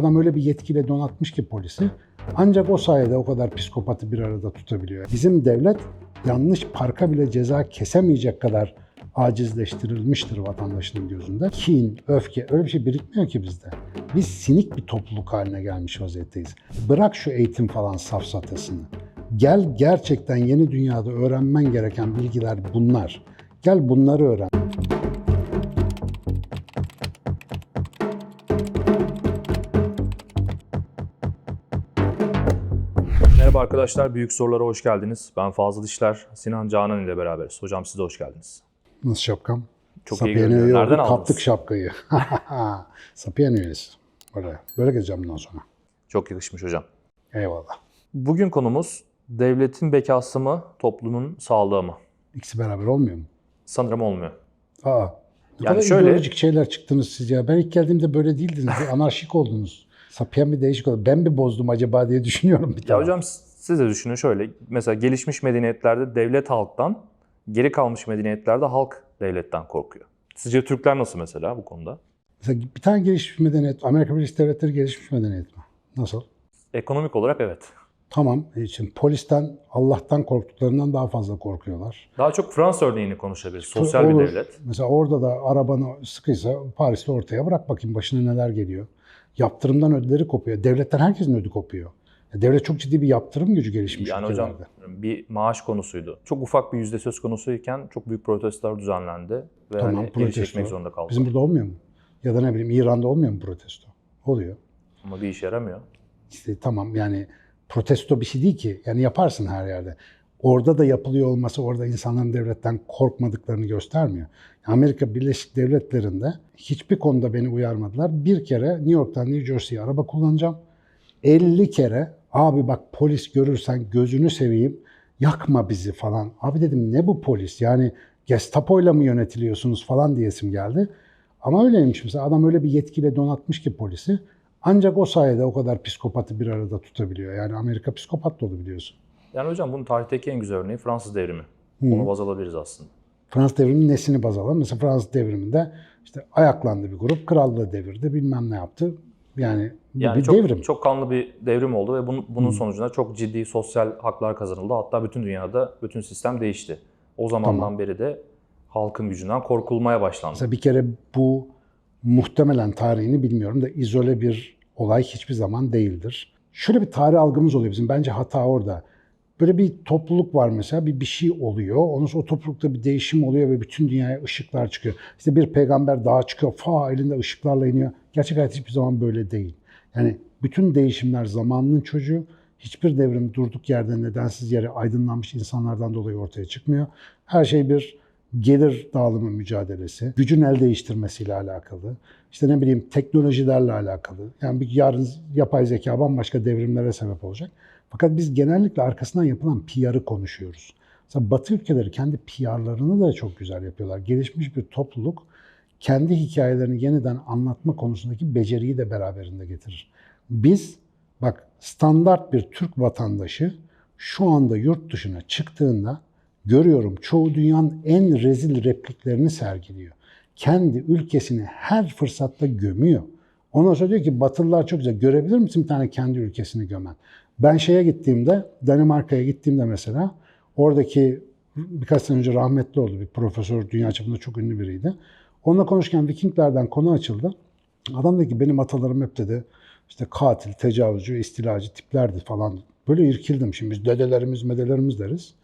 Adam öyle bir yetkiyle donatmış ki polisi. Ancak o sayede o kadar psikopatı bir arada tutabiliyor. Bizim devlet yanlış parka bile ceza kesemeyecek kadar acizleştirilmiştir vatandaşının gözünde. Kin, öfke öyle bir şey birikmiyor ki bizde. Biz sinik bir topluluk haline gelmiş vaziyetteyiz. Bırak şu eğitim falan safsatasını. Gel gerçekten yeni dünyada öğrenmen gereken bilgiler bunlar. Gel bunları öğren. Merhaba arkadaşlar, Büyük Sorulara hoş geldiniz. Ben Fazıl İşler, Sinan Canan ile beraberiz. Hocam siz de hoş geldiniz. Nasıl şapkam? Çok iyi Sapiyen görünüyor. üye Nereden aldınız? Kaptık şapkayı. Sapiyen üyesi. Böyle, böyle gezeceğim bundan sonra. Çok yakışmış hocam. Eyvallah. Bugün konumuz devletin bekası mı, toplumun sağlığı mı? İkisi beraber olmuyor mu? Sanırım olmuyor. Aa. Ne Yani kadar şöyle- ideolojik şeyler çıktınız siz ya. Ben ilk geldiğimde böyle değildiniz. Anarşik oldunuz. Sapiyen bir değişik oldu. Ben mi bozdum acaba diye düşünüyorum bir Ya taraf. hocam siz de düşünün şöyle. Mesela gelişmiş medeniyetlerde devlet halktan, geri kalmış medeniyetlerde halk devletten korkuyor. Sizce Türkler nasıl mesela bu konuda? Mesela bir tane gelişmiş medeniyet, Amerika Birleşik Devletleri gelişmiş medeniyet mi? Nasıl? Ekonomik olarak evet. Tamam. E Için polisten, Allah'tan korktuklarından daha fazla korkuyorlar. Daha çok Fransa örneğini konuşabiliriz. Sosyal Olur. bir devlet. Mesela orada da arabanı sıkıysa Paris'te ortaya bırak bakayım başına neler geliyor. Yaptırımdan ödleri kopuyor. Devletten herkesin ödü kopuyor. Devlet çok ciddi bir yaptırım gücü gelişmiş Yani hocam bir maaş konusuydu. Çok ufak bir yüzde söz konusuyken çok büyük protestolar düzenlendi ve Tamam, hani protesto. çekmek zorunda kaldılar. Bizim burada olmuyor mu? Ya da ne bileyim İran'da olmuyor mu protesto? Oluyor. Ama bir işe yaramıyor. İşte tamam yani protesto bir şey değil ki. Yani yaparsın her yerde. Orada da yapılıyor olması orada insanların devletten korkmadıklarını göstermiyor. Amerika Birleşik Devletleri'nde hiçbir konuda beni uyarmadılar. Bir kere New York'tan New Jersey'ye araba kullanacağım. 50 kere abi bak polis görürsen gözünü seveyim yakma bizi falan. Abi dedim ne bu polis yani Gestapo'yla mı yönetiliyorsunuz falan diyesim geldi. Ama öyleymiş mesela adam öyle bir yetkiyle donatmış ki polisi. Ancak o sayede o kadar psikopatı bir arada tutabiliyor. Yani Amerika psikopat dolu biliyorsun. Yani hocam bunun tarihteki en güzel örneği Fransız devrimi. Hı. Onu baz alabiliriz aslında. Fransız devriminin nesini baz alalım? Mesela Fransız devriminde işte ayaklandı bir grup, krallığı devirdi, bilmem ne yaptı. Yani Yani bir çok, devrim. çok kanlı bir devrim oldu ve bunun, bunun sonucunda çok ciddi sosyal haklar kazanıldı. Hatta bütün dünyada bütün sistem değişti. O zamandan Tamam. beri de halkın gücünden korkulmaya başlandı. Mesela bir kere bu muhtemelen tarihini bilmiyorum da izole bir olay hiçbir zaman değildir. Şöyle bir tarih algımız oluyor bizim. Bence hata orada. Böyle bir topluluk var mesela, bir bir şey oluyor. Sonra o toplulukta bir değişim oluyor ve bütün dünyaya ışıklar çıkıyor. İşte bir peygamber dağa çıkıyor, fa elinde ışıklarla iniyor. Gerçek hayat hiçbir zaman böyle değil. Yani bütün değişimler zamanının çocuğu. Hiçbir devrim durduk yerde nedensiz yere aydınlanmış insanlardan dolayı ortaya çıkmıyor. Her şey bir gelir dağılımı mücadelesi, gücün el değiştirmesiyle alakalı, işte ne bileyim teknolojilerle alakalı. Yani bir yarın yapay zeka bambaşka devrimlere sebep olacak. Fakat biz genellikle arkasından yapılan PR'ı konuşuyoruz. Mesela Batı ülkeleri kendi PR'larını da çok güzel yapıyorlar. Gelişmiş bir topluluk kendi hikayelerini yeniden anlatma konusundaki beceriyi de beraberinde getirir. Biz bak standart bir Türk vatandaşı şu anda yurt dışına çıktığında görüyorum çoğu dünyanın en rezil repliklerini sergiliyor. Kendi ülkesini her fırsatta gömüyor. Ondan sonra diyor ki Batılılar çok güzel. Görebilir misin bir tane kendi ülkesini gömen? Ben şeye gittiğimde, Danimarka'ya gittiğimde mesela oradaki birkaç sene önce rahmetli oldu bir profesör, dünya çapında çok ünlü biriydi. Onunla konuşurken Vikinglerden konu açıldı. Adam dedi ki benim atalarım hep dedi işte katil, tecavüzcü, istilacı tiplerdi falan. Böyle irkildim. Şimdi biz dedelerimiz, medelerimiz deriz.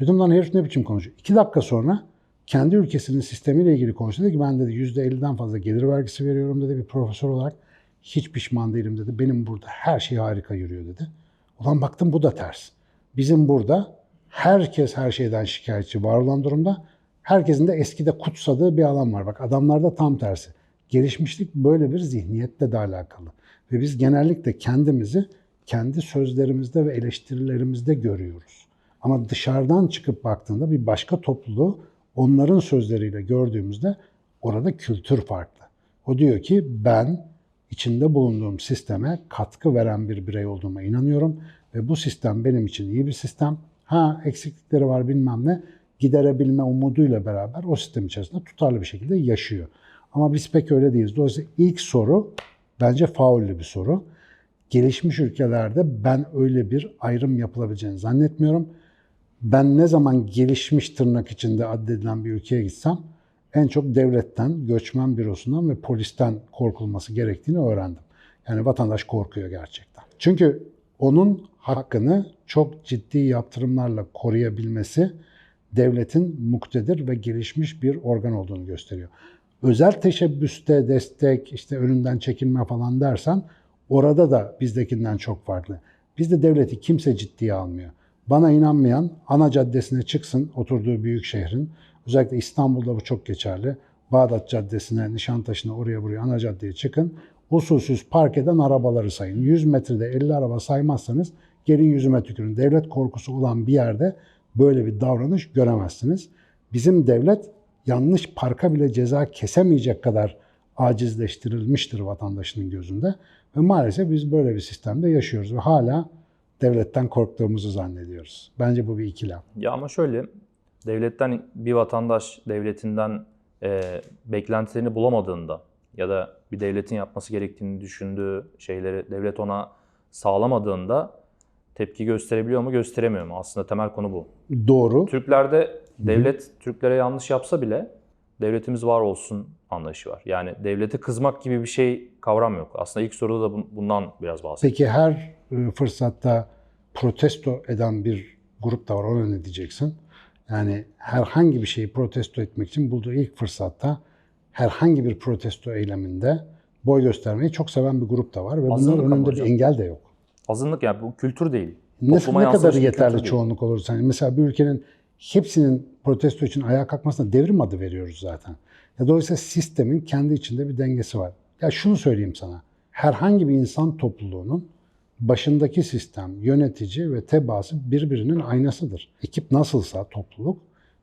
Dedim lan herif ne biçim konuşuyor. İki dakika sonra kendi ülkesinin sistemiyle ilgili konuştu. Dedi ki ben dedi %50'den fazla gelir vergisi veriyorum dedi bir profesör olarak. Hiç pişman değilim dedi. Benim burada her şey harika yürüyor dedi. Ulan baktım bu da ters. Bizim burada herkes her şeyden şikayetçi var olan durumda. Herkesin de eskide kutsadığı bir alan var. Bak adamlarda tam tersi. Gelişmişlik böyle bir zihniyetle de alakalı. Ve biz genellikle kendimizi kendi sözlerimizde ve eleştirilerimizde görüyoruz. Ama dışarıdan çıkıp baktığında bir başka topluluğu onların sözleriyle gördüğümüzde orada kültür farklı. O diyor ki ben içinde bulunduğum sisteme katkı veren bir birey olduğuma inanıyorum ve bu sistem benim için iyi bir sistem. Ha eksiklikleri var bilmem ne giderebilme umuduyla beraber o sistem içerisinde tutarlı bir şekilde yaşıyor. Ama biz pek öyle değiliz. Dolayısıyla ilk soru Bence faullü bir soru. Gelişmiş ülkelerde ben öyle bir ayrım yapılabileceğini zannetmiyorum. Ben ne zaman gelişmiş tırnak içinde addedilen bir ülkeye gitsem en çok devletten, göçmen bürosundan ve polisten korkulması gerektiğini öğrendim. Yani vatandaş korkuyor gerçekten. Çünkü onun hakkını çok ciddi yaptırımlarla koruyabilmesi devletin muktedir ve gelişmiş bir organ olduğunu gösteriyor. Özel teşebbüste destek, işte önünden çekilme falan dersen orada da bizdekinden çok farklı. Bizde devleti kimse ciddiye almıyor. Bana inanmayan ana caddesine çıksın oturduğu büyük şehrin. Özellikle İstanbul'da bu çok geçerli. Bağdat Caddesi'ne, Nişantaşı'na, oraya buraya ana caddeye çıkın. Usulsüz park eden arabaları sayın. 100 metrede 50 araba saymazsanız gelin yüzüme tükürün. Devlet korkusu olan bir yerde böyle bir davranış göremezsiniz. Bizim devlet yanlış parka bile ceza kesemeyecek kadar acizleştirilmiştir vatandaşının gözünde. Ve maalesef biz böyle bir sistemde yaşıyoruz ve hala devletten korktuğumuzu zannediyoruz. Bence bu bir ikilem. Ya ama şöyle, devletten bir vatandaş devletinden e, beklentilerini bulamadığında ya da bir devletin yapması gerektiğini düşündüğü şeyleri devlet ona sağlamadığında tepki gösterebiliyor mu, gösteremiyor mu? Aslında temel konu bu. Doğru. Türklerde devlet Türklere yanlış yapsa bile devletimiz var olsun anlayışı var. Yani devlete kızmak gibi bir şey kavram yok. Aslında ilk soruda da bun- bundan biraz bahsettim. Peki her e, fırsatta protesto eden bir grup da var. Ona ne diyeceksin? Yani herhangi bir şeyi protesto etmek için bulduğu ilk fırsatta herhangi bir protesto eyleminde boy göstermeyi çok seven bir grup da var ve Azınlık bunların önünde bir engel de yok. Azınlık yani bu kültür değil. Ne, Topluma ne kadar yeterli çoğunluk olursa. Yani mesela bir ülkenin hepsinin protesto için ayağa kalkmasına devrim adı veriyoruz zaten. Ya dolayısıyla sistemin kendi içinde bir dengesi var. Ya şunu söyleyeyim sana. Herhangi bir insan topluluğunun başındaki sistem, yönetici ve tebaası birbirinin aynasıdır. Ekip nasılsa topluluk,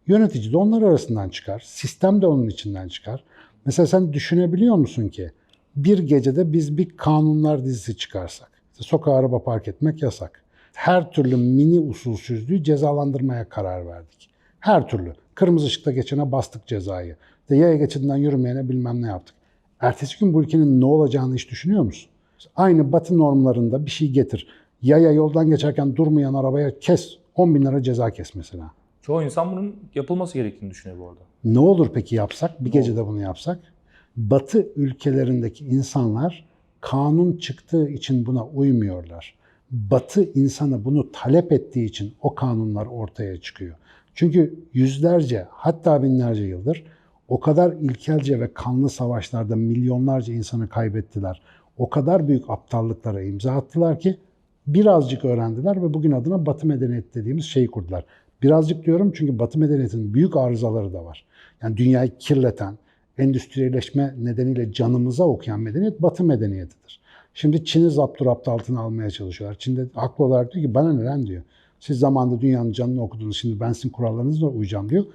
yönetici de onlar arasından çıkar. Sistem de onun içinden çıkar. Mesela sen düşünebiliyor musun ki bir gecede biz bir kanunlar dizisi çıkarsak, işte sokağa araba park etmek yasak. Her türlü mini usulsüzlüğü cezalandırmaya karar verdik. Her türlü. Kırmızı ışıkta geçene bastık cezayı. İşte yaya geçidinden yürümeyene bilmem ne yaptık. Ertesi gün bu ülkenin ne olacağını hiç düşünüyor musun? Aynı batı normlarında bir şey getir. Yaya yoldan geçerken durmayan arabaya kes. 10 bin lira ceza kes mesela. Çoğu insan bunun yapılması gerektiğini düşünüyor bu arada. Ne olur peki yapsak? Bir gecede bunu yapsak? Batı ülkelerindeki insanlar kanun çıktığı için buna uymuyorlar. Batı insanı bunu talep ettiği için o kanunlar ortaya çıkıyor. Çünkü yüzlerce hatta binlerce yıldır o kadar ilkelce ve kanlı savaşlarda milyonlarca insanı kaybettiler. O kadar büyük aptallıklara imza attılar ki birazcık öğrendiler ve bugün adına Batı medeniyeti dediğimiz şeyi kurdular. Birazcık diyorum çünkü Batı medeniyetinin büyük arızaları da var. Yani dünyayı kirleten, endüstrileşme nedeniyle canımıza okuyan medeniyet Batı medeniyetidir. Şimdi Çin'i zapturapt altına almaya çalışıyorlar. Çin'de haklı olarak diyor ki bana neden diyor. Siz zamanında dünyanın canını okudunuz, şimdi ben sizin kurallarınızla uyacağım diyor.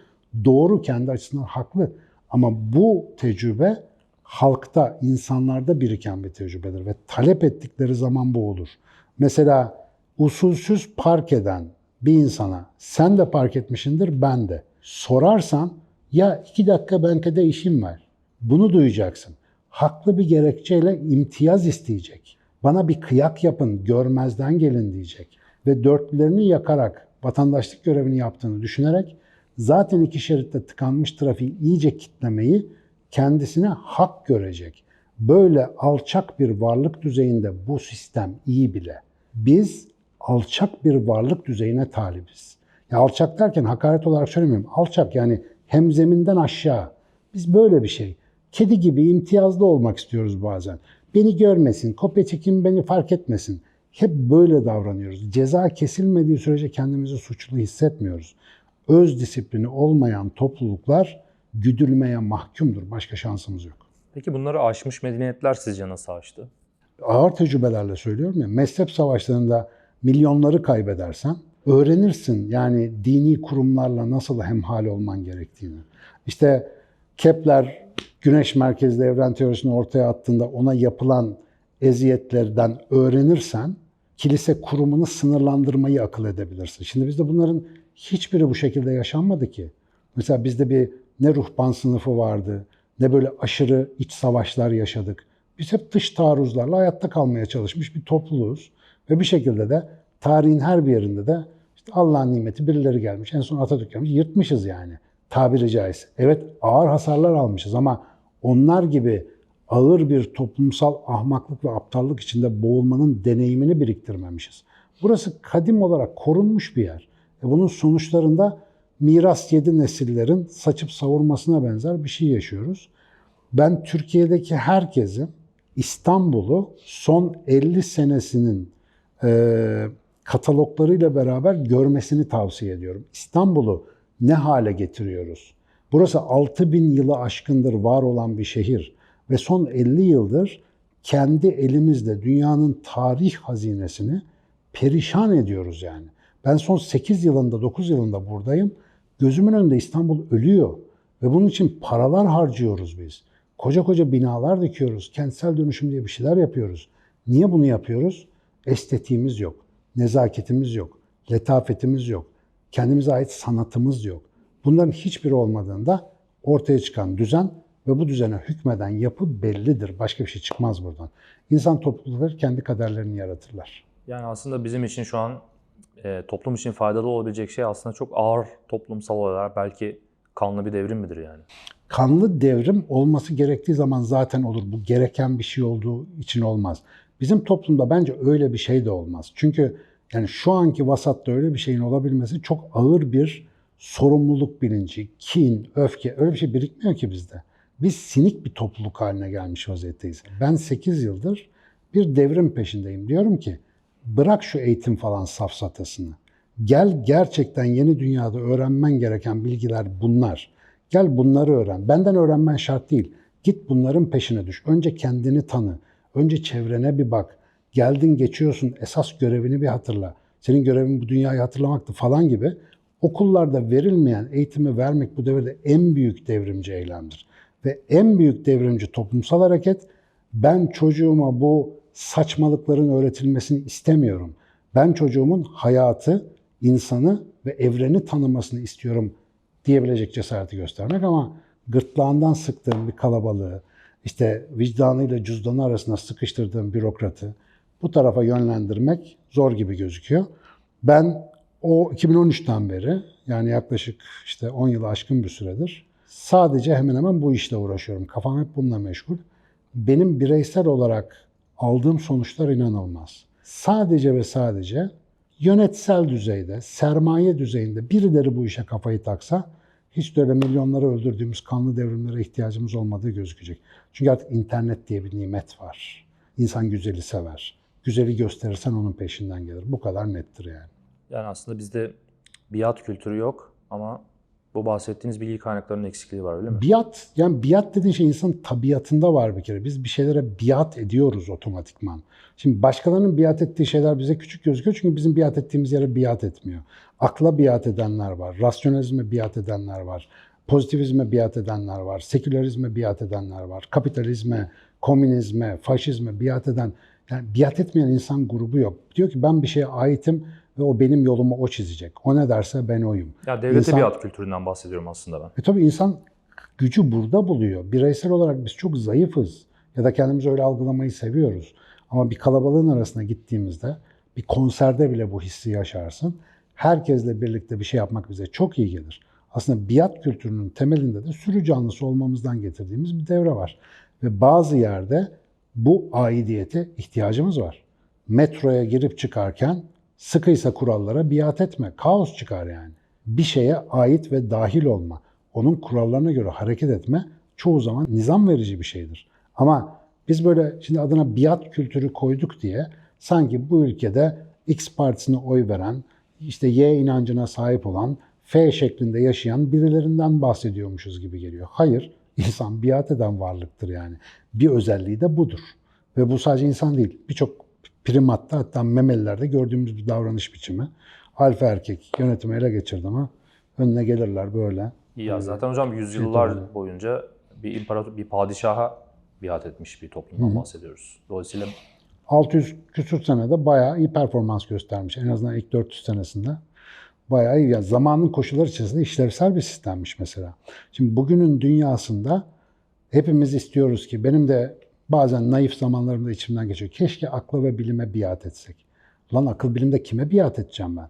Doğru kendi açısından haklı. Ama bu tecrübe halkta, insanlarda biriken bir tecrübedir ve talep ettikleri zaman bu olur. Mesela usulsüz park eden bir insana sen de park etmişindir ben de. Sorarsan ya iki dakika bankada işim var. Bunu duyacaksın. Haklı bir gerekçeyle imtiyaz isteyecek. Bana bir kıyak yapın, görmezden gelin diyecek. Ve dörtlerini yakarak vatandaşlık görevini yaptığını düşünerek zaten iki şeritte tıkanmış trafiği iyice kitlemeyi kendisine hak görecek. Böyle alçak bir varlık düzeyinde bu sistem iyi bile. Biz alçak bir varlık düzeyine talibiz. Ya alçak derken hakaret olarak söylemiyorum. Alçak yani hem zeminden aşağı. Biz böyle bir şey. Kedi gibi imtiyazlı olmak istiyoruz bazen. Beni görmesin, kopya çekim beni fark etmesin. Hep böyle davranıyoruz. Ceza kesilmediği sürece kendimizi suçlu hissetmiyoruz. Öz disiplini olmayan topluluklar güdülmeye mahkumdur. Başka şansımız yok. Peki bunları aşmış medeniyetler sizce nasıl aştı? ağır tecrübelerle söylüyorum ya, mezhep savaşlarında milyonları kaybedersen öğrenirsin yani dini kurumlarla nasıl hemhal olman gerektiğini. İşte Kepler güneş merkezli evren teorisini ortaya attığında ona yapılan eziyetlerden öğrenirsen kilise kurumunu sınırlandırmayı akıl edebilirsin. Şimdi bizde bunların hiçbiri bu şekilde yaşanmadı ki. Mesela bizde bir ne ruhban sınıfı vardı, ne böyle aşırı iç savaşlar yaşadık. Biz hep dış taarruzlarla hayatta kalmaya çalışmış bir topluluğuz. Ve bir şekilde de tarihin her bir yerinde de işte Allah'ın nimeti birileri gelmiş. En son Atatürk gelmiş. Yırtmışız yani tabiri caizse. Evet ağır hasarlar almışız ama onlar gibi ağır bir toplumsal ahmaklık ve aptallık içinde boğulmanın deneyimini biriktirmemişiz. Burası kadim olarak korunmuş bir yer. E bunun sonuçlarında miras yedi nesillerin saçıp savurmasına benzer bir şey yaşıyoruz. Ben Türkiye'deki herkesin İstanbul'u son 50 senesinin e, kataloglarıyla beraber görmesini tavsiye ediyorum. İstanbul'u ne hale getiriyoruz? Burası 6000 yılı aşkındır var olan bir şehir ve son 50 yıldır kendi elimizle dünyanın tarih hazinesini perişan ediyoruz yani. Ben son 8 yılında, 9 yılında buradayım. Gözümün önünde İstanbul ölüyor ve bunun için paralar harcıyoruz biz. Koca koca binalar dikiyoruz, kentsel dönüşüm diye bir şeyler yapıyoruz. Niye bunu yapıyoruz? Estetiğimiz yok, nezaketimiz yok, letafetimiz yok, kendimize ait sanatımız yok. Bunların hiçbiri olmadığında ortaya çıkan düzen ve bu düzene hükmeden yapı bellidir. Başka bir şey çıkmaz buradan. İnsan toplulukları kendi kaderlerini yaratırlar. Yani aslında bizim için şu an e, toplum için faydalı olabilecek şey aslında çok ağır toplumsal olarak belki kanlı bir devrim midir yani? Kanlı devrim olması gerektiği zaman zaten olur. Bu gereken bir şey olduğu için olmaz. Bizim toplumda bence öyle bir şey de olmaz. Çünkü yani şu anki vasatta öyle bir şeyin olabilmesi çok ağır bir sorumluluk bilinci, kin, öfke öyle bir şey birikmiyor ki bizde. Biz sinik bir topluluk haline gelmiş vaziyetteyiz. Ben 8 yıldır bir devrim peşindeyim. Diyorum ki bırak şu eğitim falan safsatasını. Gel gerçekten yeni dünyada öğrenmen gereken bilgiler bunlar. Gel bunları öğren. Benden öğrenmen şart değil. Git bunların peşine düş. Önce kendini tanı. Önce çevrene bir bak. Geldin geçiyorsun esas görevini bir hatırla. Senin görevin bu dünyayı hatırlamaktı falan gibi. Okullarda verilmeyen eğitimi vermek bu devirde en büyük devrimci eylemdir. Ve en büyük devrimci toplumsal hareket ben çocuğuma bu saçmalıkların öğretilmesini istemiyorum. Ben çocuğumun hayatı, insanı ve evreni tanımasını istiyorum diyebilecek cesareti göstermek ama gırtlağından sıktığım bir kalabalığı, işte vicdanıyla cüzdanı arasında sıkıştırdığım bürokratı bu tarafa yönlendirmek zor gibi gözüküyor. Ben o 2013'ten beri yani yaklaşık işte 10 yılı aşkın bir süredir sadece hemen hemen bu işle uğraşıyorum. Kafam hep bununla meşgul. Benim bireysel olarak aldığım sonuçlar inanılmaz. Sadece ve sadece yönetsel düzeyde, sermaye düzeyinde birileri bu işe kafayı taksa hiç de öyle milyonları öldürdüğümüz kanlı devrimlere ihtiyacımız olmadığı gözükecek. Çünkü artık internet diye bir nimet var. İnsan güzeli sever. Güzeli gösterirsen onun peşinden gelir. Bu kadar nettir yani. Yani aslında bizde biat kültürü yok ama bu bahsettiğiniz bilgi kaynaklarının eksikliği var öyle mi? Biat, yani biat dediğin şey insanın tabiatında var bir kere. Biz bir şeylere biat ediyoruz otomatikman. Şimdi başkalarının biat ettiği şeyler bize küçük gözüküyor çünkü bizim biat ettiğimiz yere biat etmiyor. Akla biat edenler var, rasyonalizme biat edenler var, pozitivizme biat edenler var, sekülerizme biat edenler var, kapitalizme, komünizme, faşizme biat eden, yani biat etmeyen insan grubu yok. Diyor ki ben bir şeye aitim ve o benim yolumu o çizecek. O ne derse ben oyum. Ya devlete İnsan- biat kültüründen bahsediyorum aslında ben. E tabii insan gücü burada buluyor. Bireysel olarak biz çok zayıfız ya da kendimizi öyle algılamayı seviyoruz. Ama bir kalabalığın arasına gittiğimizde bir konserde bile bu hissi yaşarsın. Herkesle birlikte bir şey yapmak bize çok iyi gelir. Aslında biat kültürünün temelinde de sürü canlısı olmamızdan getirdiğimiz bir devre var. Ve bazı yerde bu aidiyete ihtiyacımız var. Metroya girip çıkarken sıkıysa kurallara biat etme. Kaos çıkar yani. Bir şeye ait ve dahil olma. Onun kurallarına göre hareket etme çoğu zaman nizam verici bir şeydir. Ama biz böyle şimdi adına biat kültürü koyduk diye sanki bu ülkede X partisine oy veren, işte Y inancına sahip olan, F şeklinde yaşayan birilerinden bahsediyormuşuz gibi geliyor. Hayır, insan biat eden varlıktır yani. Bir özelliği de budur. Ve bu sadece insan değil, birçok primatta hatta memelilerde gördüğümüz bir davranış biçimi. Alfa erkek yönetimi ele geçirdi ama önüne gelirler böyle. Ya zaten hocam yüzyıllar tabii. boyunca bir imparator, bir padişaha biat etmiş bir toplumdan bahsediyoruz. Dolayısıyla 600 küsur senede bayağı iyi performans göstermiş. En azından ilk 400 senesinde. Bayağı iyi. Yani zamanın koşulları içerisinde işlevsel bir sistemmiş mesela. Şimdi bugünün dünyasında hepimiz istiyoruz ki benim de bazen naif zamanlarımda içimden geçiyor. Keşke akla ve bilime biat etsek. Lan akıl bilimde kime biat edeceğim ben?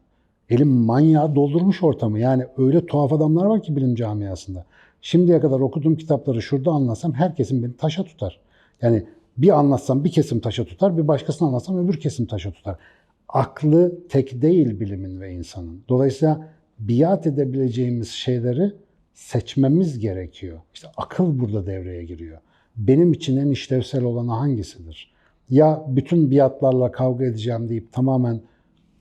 Elim manyağı doldurmuş ortamı. Yani öyle tuhaf adamlar var ki bilim camiasında. Şimdiye kadar okuduğum kitapları şurada anlatsam herkesin beni taşa tutar. Yani bir anlatsam bir kesim taşa tutar, bir başkasını anlatsam öbür kesim taşa tutar. Aklı tek değil bilimin ve insanın. Dolayısıyla biat edebileceğimiz şeyleri seçmemiz gerekiyor. İşte akıl burada devreye giriyor. Benim için en işlevsel olanı hangisidir? Ya bütün biatlarla kavga edeceğim deyip tamamen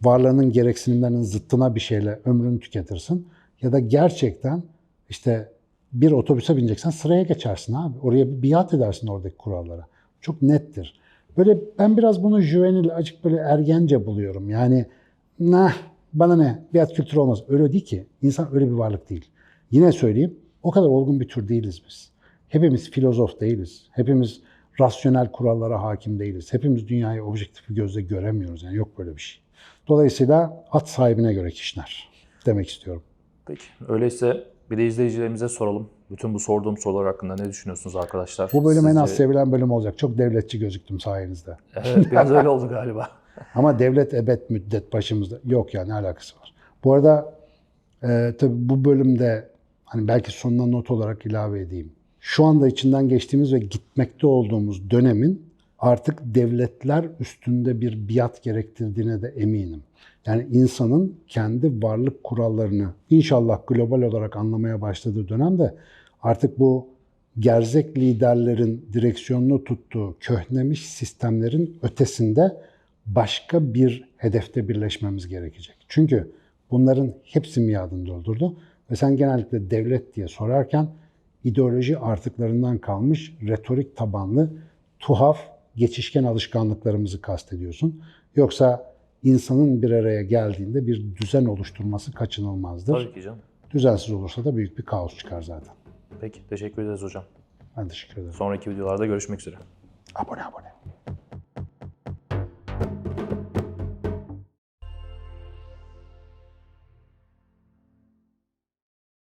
varlığının gereksinimlerinin zıttına bir şeyle ömrünü tüketirsin. Ya da gerçekten işte bir otobüse bineceksen sıraya geçersin abi. Oraya bir biat edersin oradaki kurallara. Çok nettir. Böyle ben biraz bunu juvenil, acık böyle ergence buluyorum. Yani nah bana ne biat kültürü olmaz. Öyle değil ki. İnsan öyle bir varlık değil. Yine söyleyeyim o kadar olgun bir tür değiliz biz. Hepimiz filozof değiliz. Hepimiz rasyonel kurallara hakim değiliz. Hepimiz dünyayı objektif bir gözle göremiyoruz. Yani yok böyle bir şey. Dolayısıyla at sahibine göre kişner demek istiyorum. Peki. Öyleyse bir de izleyicilerimize soralım. Bütün bu sorduğum sorular hakkında ne düşünüyorsunuz arkadaşlar? Bu bölüm en az Sizce- sevilen bölüm olacak. Çok devletçi gözüktüm sayenizde. Evet, biraz öyle oldu galiba. Ama devlet ebed müddet başımızda. Yok ya ne alakası var. Bu arada e, tabii bu bölümde hani belki sonuna not olarak ilave edeyim. Şu anda içinden geçtiğimiz ve gitmekte olduğumuz dönemin artık devletler üstünde bir biat gerektirdiğine de eminim. Yani insanın kendi varlık kurallarını inşallah global olarak anlamaya başladığı dönemde artık bu gerzek liderlerin direksiyonunu tuttuğu köhnemiş sistemlerin ötesinde başka bir hedefte birleşmemiz gerekecek. Çünkü bunların hepsi miadını doldurdu ve sen genellikle devlet diye sorarken ideoloji artıklarından kalmış retorik tabanlı tuhaf geçişken alışkanlıklarımızı kastediyorsun. Yoksa insanın bir araya geldiğinde bir düzen oluşturması kaçınılmazdır. Tabii ki canım. Düzensiz olursa da büyük bir kaos çıkar zaten. Peki. Teşekkür ederiz hocam. Ben teşekkür ederim. Sonraki videolarda görüşmek üzere. Abone abone.